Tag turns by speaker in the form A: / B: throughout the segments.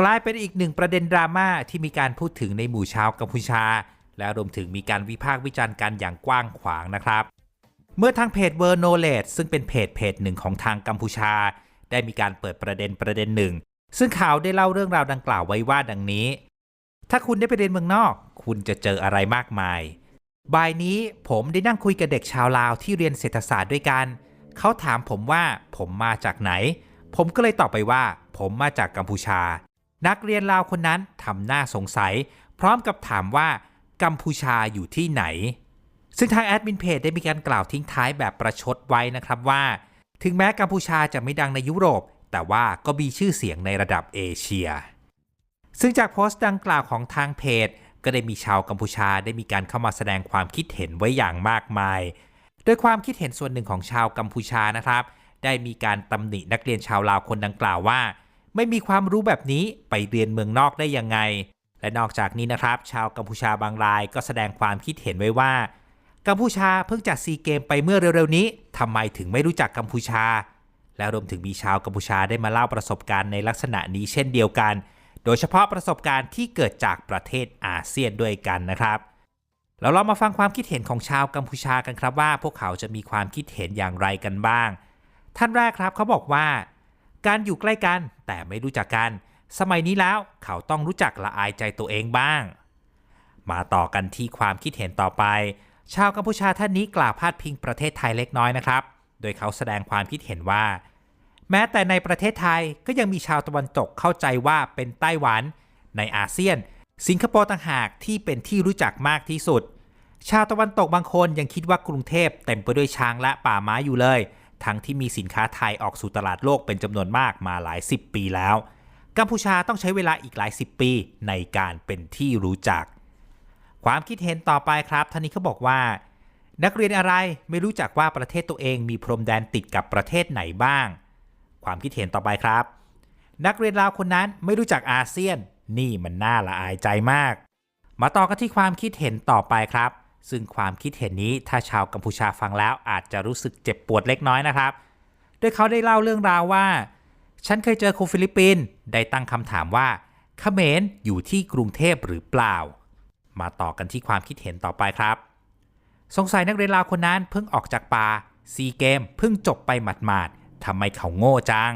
A: กลายเป็นอีกหนึ่งประเด็นดราม่าที่มีการพูดถึงในหมู่ชาวกัมพูชา และรวมถึงมีการวิพากษ์วิจารณ์กันอย่างกว้างขวางนะครับ เมื่อทางเพจเวอร์โนเลดซึ่งเป็นเพจเพจหนึ่งของทางกัมพูชา ได้มีการเปิดประเด็นประเด็นหนึ่ง ซึ่งข่าวได้เล่าเรื่องราวดังกล่าวไว้ว่าดังนี้ ถ้าคุณได้ไปเรียนเมืองนอก คุณจะเจออะไรมากมายบ่ายนี้ผมได้นั่งคุยกับเด็กชาวลาวที่เรียนเศรษฐศาสตร์ด้วยกัน เขาถามผมว่าผมมาจากไหน ผมก็เลยตอบไปว่า ผมมาจากกัมพูชา นักเรียนลาวคนนั้นทำหน้าสงสัย พร้อมกับถามว่ากัมพูชาอยู่ที่ไหน ซึ่งทางแอดมินเพจได้มีการกล่าวทิ้งท้ายแบบประชดไว้นะครับว่า ถึงแม้กัมพูชาจะไม่ดังในยุโรป แต่ว่าก็มีชื่อเสียงในระดับเอเชีย ซึ่งจากโพสต์ดังกล่าวของทางเพจ ก็ได้มีชาวกัมพูชาได้มีการเข้ามาแสดงความคิดเห็นไว้อย่างมากมาย โดยความคิดเห็นส่วนหนึ่งของชาวกัมพูชานะครับ ได้มีการตำหนินักเรียนชาวลาวคนดังกล่าวว่า ไม่มีความรู้แบบนี้ไปเรียนเมืองนอกได้ยังไง และนอกจากนี้นะครับ ชาวกัมพูชาบางรายก็แสดงความคิดเห็นไว้ว่า กัมพูชาเพิ่งจัดซีเกมไปเมื่อเร็วๆนี้ทำไมถึงไม่รู้จักกัมพูชา และรวมถึงมีชาวกัมพูชาได้มาเล่าประสบการณ์ในลักษณะนี้เช่นเดียวกัน โดยเฉพาะประสบการณ์ที่เกิดจากประเทศอาเซียนด้วยกันนะครับเราลองมาฟังความคิดเห็นของชาวกัมพูชากันครับว่า พวกเขาจะมีความคิดเห็นอย่างไรกันบ้าง ท่านแรกครับเขาบอกว่า การอยู่ใกล้กันแต่ไม่รู้จักกัน สมัยนี้แล้วเขาต้องรู้จักละอายใจตัวเองบ้าง มาต่อกันที่ความคิดเห็นต่อไป ชาวกัมพูชาท่านนี้กล่าวพาดพิงประเทศไทยเล็กน้อยนะครับ โดยเขาแสดงความคิดเห็นว่า แม้แต่ในประเทศไทยก็ยังมีชาวตะวันตกเข้าใจว่าเป็นไต้หวัน ในอาเซียน สิงคโปร์ต่างหากที่เป็นที่รู้จักมากที่สุด ชาวตะวันตกบางคนยังคิดว่ากรุงเทพเต็มไปด้วยช้างและป่าไม้อยู่เลย ทั้งที่มีสินค้าไทยออกสู่ตลาดโลกเป็นจำนวนมากมาหลายสิบปีแล้ว กัมพูชาต้องใช้เวลาอีกหลายสิบปีในการเป็นที่รู้จัก ความคิดเห็นต่อไปครับท่านนี้เขาบอกว่า นักเรียนอะไรไม่รู้จักว่าประเทศตัวเองมีพรมแดนติดกับประเทศไหนบ้าง ความคิดเห็นต่อไปครับ นักเรียนลาวคนนั้นไม่รู้จักอาเซียน นี่มันน่าละอายใจมาก มาต่อกันที่ความคิดเห็นต่อไปครับ ซึ่งความคิดเห็นนี้ถ้าชาวกัมพูชาฟังแล้วอาจจะรู้สึกเจ็บปวดเล็กน้อยนะครับ โดยเขาได้เล่าเรื่องราวว่า ฉันเคยเจอคนฟิลิปปินส์ได้ตั้งคำถามว่าเขมรอยู่ที่กรุงเทพหรือเปล่า มาต่อกันที่ความคิดเห็นต่อไปครับ สงสัยนักเรียนลาวคนนั้นเพิ่งออกจากป่าซีเกมเพิ่งจบไปหมาดๆทำไมเขาโง่จัง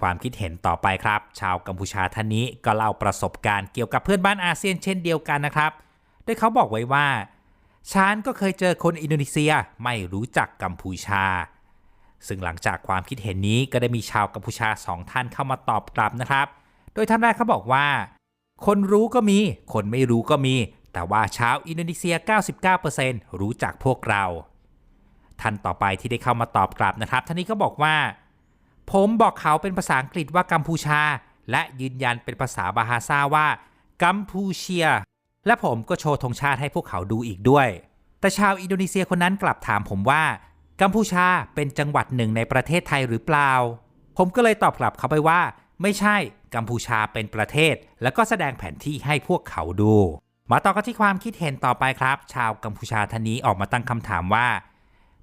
A: ความคิดเห็นต่อไปครับ ชาวกัมพูชาท่านนี้ก็เล่าประสบการณ์เกี่ยวกับเพื่อนบ้านอาเซียนเช่นเดียวกันนะครับโดยเขาบอกไว้ว่า ฉันก็เคยเจอคนอินโดนีเซียไม่รู้จักกัมพูชา ซึ่งหลังจากความคิดเห็นนี้ก็ได้มีชาวกัมพูชาสองท่านเข้ามาตอบกลับนะครับ โดยท่านแรกเขาบอกว่า คนรู้ก็มี คนไม่รู้ก็มี แต่ว่าชาวอินโดนีเซีย 99%รู้จักพวกเรา ท่านต่อไปที่ได้เข้ามาตอบกลับนะครับ ท่านนี้ก็บอกว่า ผมบอกเขาเป็นภาษาอังกฤษว่ากัมพูชา และยืนยันเป็นภาษาบาฮาซาว่ากัมพูเชีย และผมก็โชว์ธงชาติให้พวกเขาดูอีกด้วย แต่ชาวอินโดนีเซียคนนั้นกลับถามผมว่า กัมพูชาเป็นจังหวัดหนึ่งในประเทศไทยหรือเปล่า ผมก็เลยตอบกลับเขาไปว่า ไม่ใช่กัมพูชาเป็นประเทศ แล้วก็แสดงแผนที่ให้พวกเขาดู มาต่อกันที่ความคิดเห็นต่อไปครับ ชาวกัมพูชาท่านนี้ออกมาตั้งคำถามว่า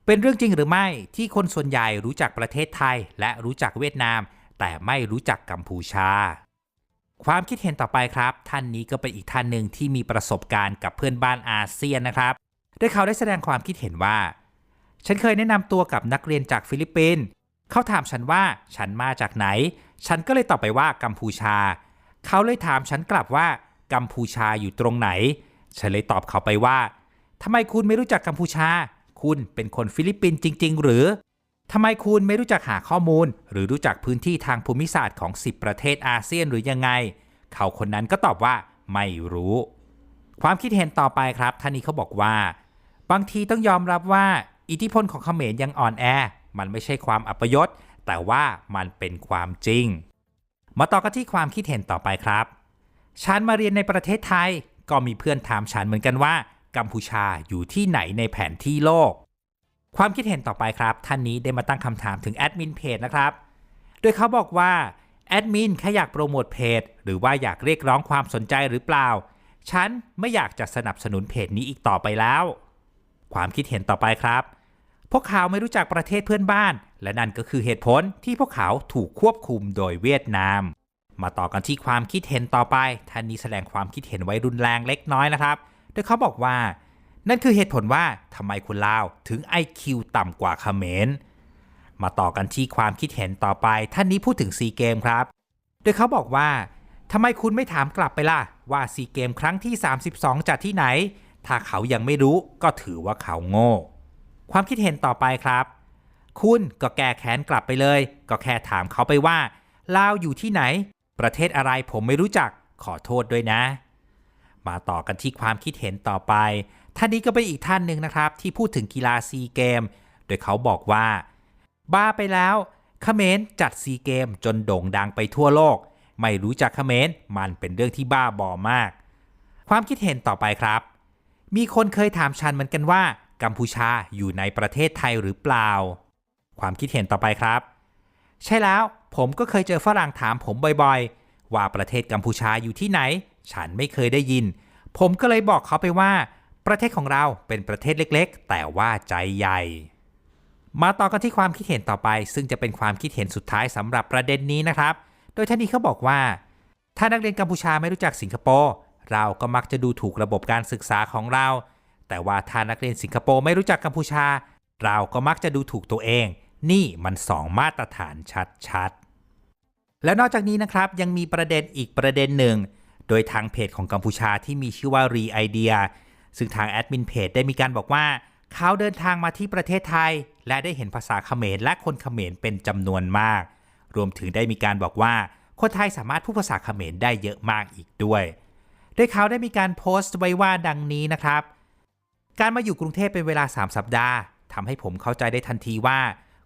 A: เป็นเรื่องจริงหรือไม่ที่คนส่วนใหญ่รู้จักประเทศไทย และรู้จักเวียดนาม แต่ไม่รู้จักกัมพูชา ความคิดเห็นต่อไปครับ ท่านนี้ก็เป็นอีกท่านหนึ่งที่มีประสบการณ์กับเพื่อนบ้านอาเซียนนะครับโดยเขาได้แสดงความคิดเห็นว่า ฉันเคยแนะนำตัวกับนักเรียนจากฟิลิปปินส์เขาถามฉันว่าฉันมาจากไหน ฉันก็เลยตอบไปว่ากัมพูชา เขาเลยถามฉันกลับว่ากัมพูชาอยู่ตรงไหน ฉันเลยตอบเขาไปว่าทำไมคุณไม่รู้จักกัมพูชา คุณเป็นคนฟิลิปปินส์จริง ๆ หรือ ทำไมคุณไม่รู้จักหาข้อมูล หรือรู้จักพื้นที่ทางภูมิศาสตร์ของ 10 ประเทศอาเซียนหรือยังไง เขาคนนั้นก็ตอบว่าไม่รู้ ความคิดเห็นต่อไปครับท่านนี้เขาบอกว่า บางทีต้องยอมรับว่า อิทธิพลของเขมรยังอ่อนแอ มันไม่ใช่ความอัปยศ แต่ว่ามันเป็นความจริง มาต่อกันที่ความคิดเห็นต่อไปครับ ฉันมาเรียนในประเทศไทย ก็มีเพื่อนถามฉันเหมือนกันว่า กัมพูชาอยู่ที่ไหนในแผนที่โลก ความคิดเห็นต่อไปครับ ท่านนี้ได้มาตั้งคำถามถึงแอดมินเพจนะครับ โดยเขาบอกว่าแอดมินแค่อยากโปรโมทเพจหรือว่าอยากเรียกร้องความสนใจหรือเปล่า ฉันไม่อยากจะสนับสนุนเพจนี้อีกต่อไปแล้ว ความคิดเห็นต่อไปครับ พวกเขาไม่รู้จักประเทศเพื่อนบ้าน และนั่นก็คือเหตุผลที่พวกเขาถูกควบคุมโดยเวียดนาม มาต่อกันที่ความคิดเห็นต่อไปท่านนี้แสดงความคิดเห็นไว้รุนแรงเล็กน้อยนะครับ โดยเขาบอกว่า นั่นคือเหตุผลว่าทำไมคนลาวถึง IQ ต่ำกว่าเขมร มาต่อกันที่ความคิดเห็นต่อไป ท่านนี้พูดถึงซีเกมครับ โดยเขาบอกว่าทำไมคุณไม่ถามกลับไปล่ะ ว่าซีเกมครั้งที่ 32 จัดที่ไหน ถ้าเขายังไม่รู้ก็ถือว่าเขาโง่ ความคิดเห็นต่อไปครับ คุณก็แก้แค้นกลับไปเลย ก็แค่ถามเขาไปว่าลาวอยู่ที่ไหน ประเทศอะไรผมไม่รู้จักขอโทษด้วยนะ มาต่อกันที่ความคิดเห็นต่อไป ท่านนี้ก็เป็นอีกท่านหนึ่งนะครับ ที่พูดถึงกีฬาซีเกม โดยเขาบอกว่า บ้าไปแล้วเขมรจัดซีเกมจนโด่งดังไปทั่วโลก ไม่รู้จักเขมรมันเป็นเรื่องที่บ้าบอมาก ความคิดเห็นต่อไปครับ มีคนเคยถามชันเหมือนกันว่า กัมพูชาอยู่ในประเทศไทยหรือเปล่า ความคิดเห็นต่อไปครับ ใช่แล้วผมก็เคยเจอฝรั่งถามผมบ่อยๆ ว่าประเทศกัมพูชาอยู่ที่ไหน ฉันไม่เคยได้ยิน ผมก็เลยบอกเขาไปว่า ประเทศของเราเป็นประเทศเล็กๆ แต่ว่าใจใหญ่ มาต่อกันที่ความคิดเห็นต่อไป ซึ่งจะเป็นความคิดเห็นสุดท้ายสำหรับประเด็นนี้นะครับ โดยท่านนี้เขาบอกว่า ถ้านักเรียนกัมพูชาไม่รู้จักสิงคโปร์เราก็มักจะดูถูกระบบการศึกษาของเรา แต่ว่าถ้านักเรียนสิงคโปร์ไม่รู้จักกัมพูชา เราก็มักจะดูถูกตัวเอง นี่มันสองมาตรฐานชัดๆ แล้วนอกจากนี้นะครับยังมีประเด็นอีกประเด็นหนึ่ ง โดยทางเพจของกัมพูชาที่มีชื่อว่ารีไอเดีย ซึ่งทางแอดมินเพจได้มีการบอกว่า เขาเดินทางมาที่ประเทศไทย และได้เห็นภาษาเขมรและคนเขมรเป็นจำนวนมาก รวมถึงได้มีการบอกว่า คนไทยสามารถพูดภาษาเขมรได้เยอะมากอีกด้วยโดยเขาได้มีการโพสต์ไว้ว่าดังนี้นะครับ การมาอยู่กรุงเทพเป็นเวลา 3 สัปดาห์ทำให้ผมเข้าใจได้ทันทีว่า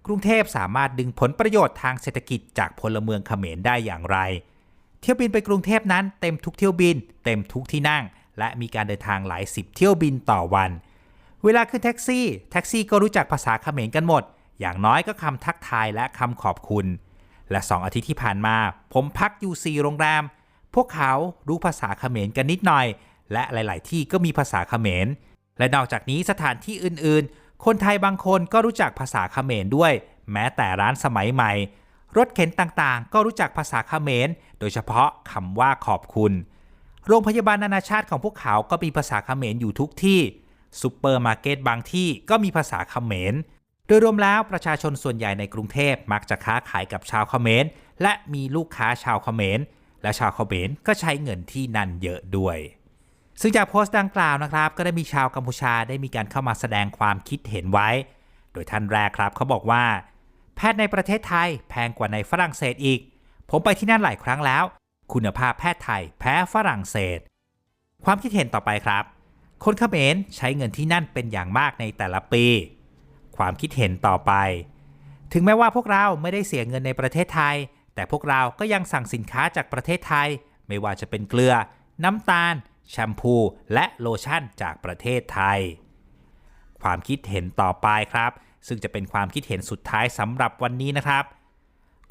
A: กรุงเทพสามารถดึงผลประโยชน์ทางเศรษฐกิจจากพลเมืองเขมรได้อย่างไร เที่ยวบินไปกรุงเทพนั้นเต็มทุกเที่ยวบิน เต็มทุกที่นั่ง และมีการเดินทางหลายสิบเที่ยวบินต่อวัน เวลาขึ้นแท็กซี่ แท็กซี่ก็รู้จักภาษาเขมรกันหมด อย่างน้อยก็คำทักทายและคำขอบคุณ และ2องอาทิตย์ที่ผ่านมา ผมพักอยู่4โรงแรม พวกเขารู้ภาษาเขมรกันนิดหน่อย และหลาย ๆ ที่ก็มีภาษาเขมร และนอกจากนี้สถานที่อื่น ๆ คนไทยบางคนก็รู้จักภาษาเขมรด้วย แม้แต่ร้านสมัยใหม่รถเข็นต่างๆ ก็รู้จักภาษาเขมร โดยเฉพาะคำว่าขอบคุณ โรงพยาบาลนานาชาติของพวกเขาก็มีภาษาเขมรอยู่ทุกที่ซูเปอร์มาร์เก็ตบางที่ก็มีภาษาเขมร โดยรวมแล้วประชาชนส่วนใหญ่ในกรุงเทพมักจะค้าขายกับชาวเขมร และมีลูกค้าชาวเขมร และชาวเขมรก็ใช้เงินที่นั่นเยอะด้วย ซึ่งจากโพสต์ดังกล่าวนะครับ ก็ได้มีชาวกัมพูชาได้มีการเข้ามาแสดงความคิดเห็นไว้ โดยท่านแรกครับเขาบอกว่า แพทย์ในประเทศไทยแพงกว่าในฝรั่งเศสอีก ผมไปที่นั่นหลายครั้งแล้ว คุณภาพแพทย์ไทยแพ้ฝรั่งเศส ความคิดเห็นต่อไปครับ คนเขมรใช้เงินที่นั่นเป็นอย่างมากในแต่ละปี ความคิดเห็นต่อไป ถึงแม้ว่าพวกเราไม่ได้เสียเงินในประเทศไทย แต่พวกเราก็ยังสั่งสินค้าจากประเทศไทย ไม่ว่าจะเป็นเกลือ น้ำตาล แชมพู และโลชั่นจากประเทศไทย ความคิดเห็นต่อไปครับ ซึ่งจะเป็นความคิดเห็นสุดท้ายสำหรับวันนี้นะครับ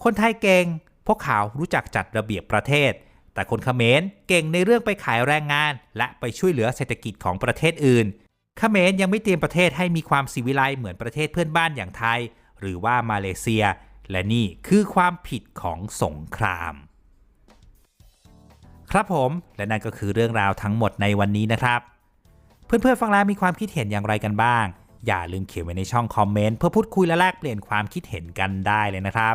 A: คนไทยเก่ง พวกเขารู้จักจัดระเบียบประเทศ แต่คนเขมรเก่งในเรื่องไปขายแรงงาน และไปช่วยเหลือเศรษฐกิจของประเทศอื่น เขมรยังไม่เตรียมประเทศให้มีความสิวิไลเหมือนประเทศเพื่อนบ้านอย่างไทย หรือว่ามาเลเซีย และนี่คือความผิดของสงคราม ครับผม และนั่นก็คือเรื่องราวทั้งหมดในวันนี้นะครับ เพื่อนๆฟังแล้วมีความคิดเห็นอย่างไรกันบ้าง อย่าลืมเขียนไว้ในช่องคอมเมนต์เพื่อพูดคุยและแลกเปลี่ยนความคิดเห็นกันได้เลยนะครับ